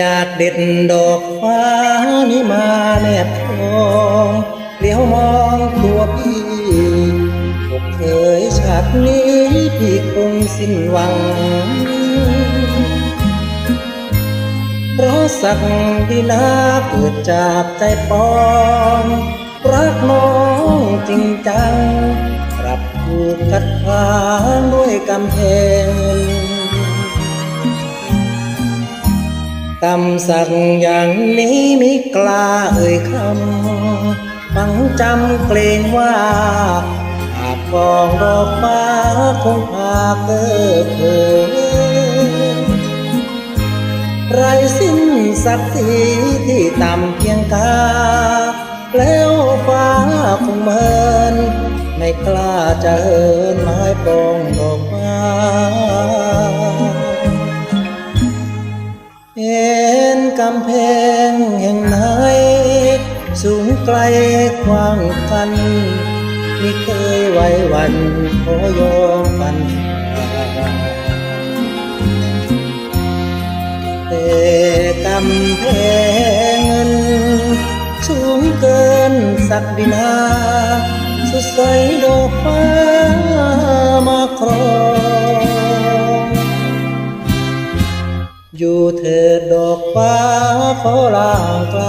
อยากเด็ดดอกฟ้านี้มาแนบทองเลี้ยวมองตัวพี่อกเคยชาตินี้พี่คงสิ้นหวังเพราะสักดินาเกิดจากใจปองรักน้องจริงจัง กลับถูกขัดขางด้วยกำแพง กำสั่งอย่างนี้ไม่กล้าเอ่ยคำฟังจำเกรงว่าหากกองดอกฟ้าคงพาเกิดเถิดไรสิ้นศักดิ์ศรีที่ต่ำเพียงกา แล้วฟ้าคงเมิน ไม่กล้าจะเหินไม้ปองดอกฟ้า งแห่งไหน สูงไกลกว้างกันไม่เคยไหวหวันขอยอมฝันแต่กำแพงเงิน สูงเกินสักดินา สุดใสดอกฟ้ามาครอง อยู่เถิดดอกฟ้าขอลางไกล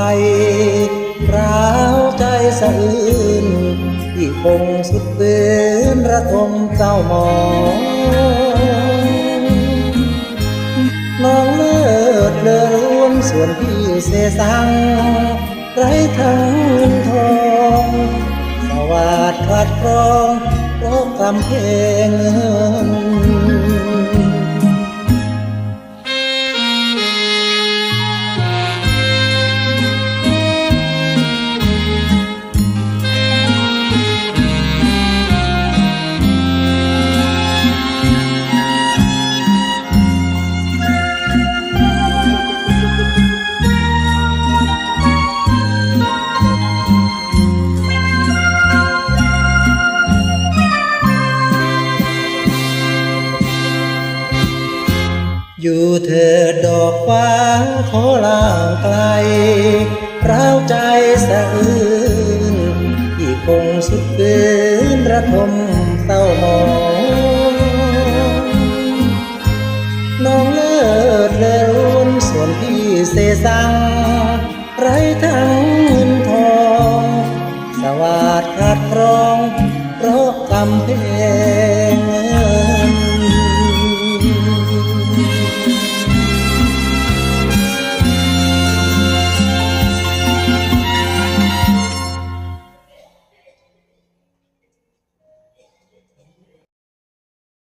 ร้าวใจสะอื้นที่คงสุดเบืนระทมเจ้าหมองน้องเลิศเลือรวมส่วนพี่เสสัง ไรทั้งเงินทองสวัสดขาดครองเพราะกำแพงเงิ อยู่เถิดอกฟ้าขอลางไกลร้าวใจสะอื้นที่คงสุดเกินระทมเศร้าหมองน้องเลิศเลอรุนส่วนพี่เสสัง ไรทั้งเงินทอง สวัสดิ์ขาดครอง เพราะกำเพ